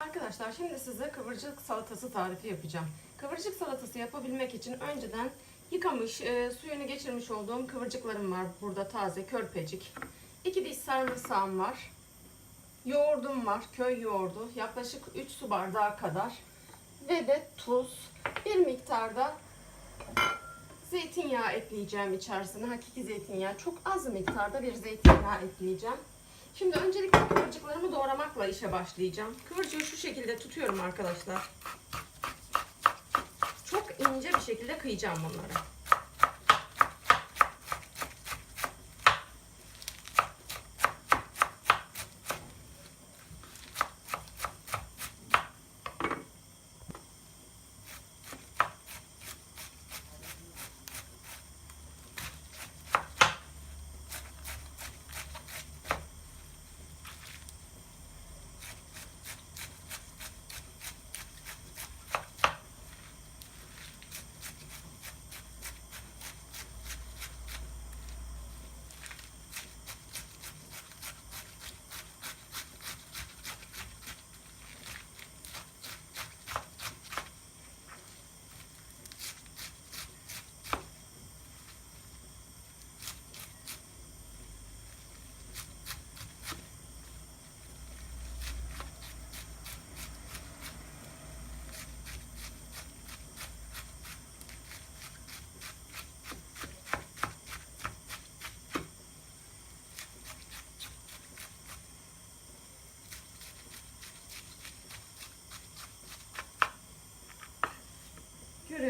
Arkadaşlar şimdi size kıvırcık salatası tarifi yapacağım. Kıvırcık salatası yapabilmek için önceden yıkamış, e, suyunu geçirmiş olduğum kıvırcıklarım var. Burada taze, körpecik. İki diş sarımsağım var. Yoğurdum var, köy yoğurdu. Yaklaşık 3 su bardağı kadar. Ve de tuz. Bir miktarda zeytinyağı ekleyeceğim içerisine. Hakiki zeytinyağı. Çok az miktarda bir zeytinyağı ekleyeceğim. Şimdi öncelikle kıvırcıklarımı doğramakla işe başlayacağım. Kıvırcığı şu şekilde tutuyorum arkadaşlar. Çok ince bir şekilde kıyacağım bunları.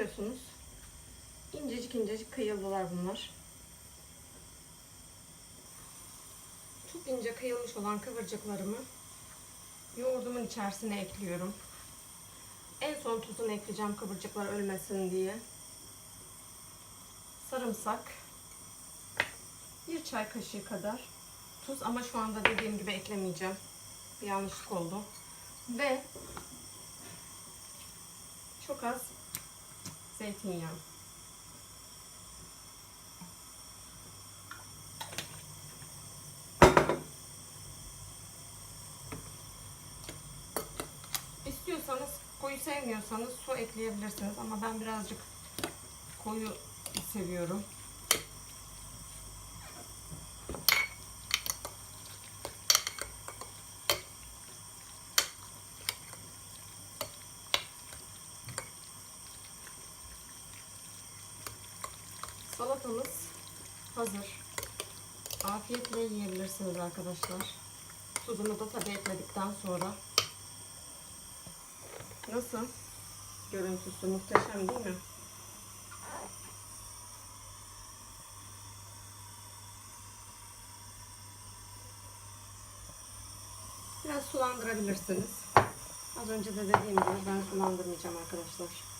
Görüyorsunuz. İncecik incecik kıyıldılar bunlar. Çok ince kıyılmış olan kıvırcıklarımı yoğurdumun içerisine ekliyorum. En son tuzunu ekleyeceğim kıvırcıklar ölmesin diye. Sarımsak. Bir çay kaşığı kadar tuz ama şu anda dediğim gibi eklemeyeceğim. Bir yanlışlık oldu. Ve çok az zeytinyağı. İstiyorsanız koyu sevmiyorsanız su ekleyebilirsiniz ama ben birazcık koyu seviyorum. Salatamız hazır. Afiyetle yiyebilirsiniz arkadaşlar. Tuzunu da tabii ekledikten sonra. Nasıl? Görüntüsü muhteşem değil mi? Biraz sulandırabilirsiniz. Az önce de dediğim gibi ben sulandırmayacağım arkadaşlar.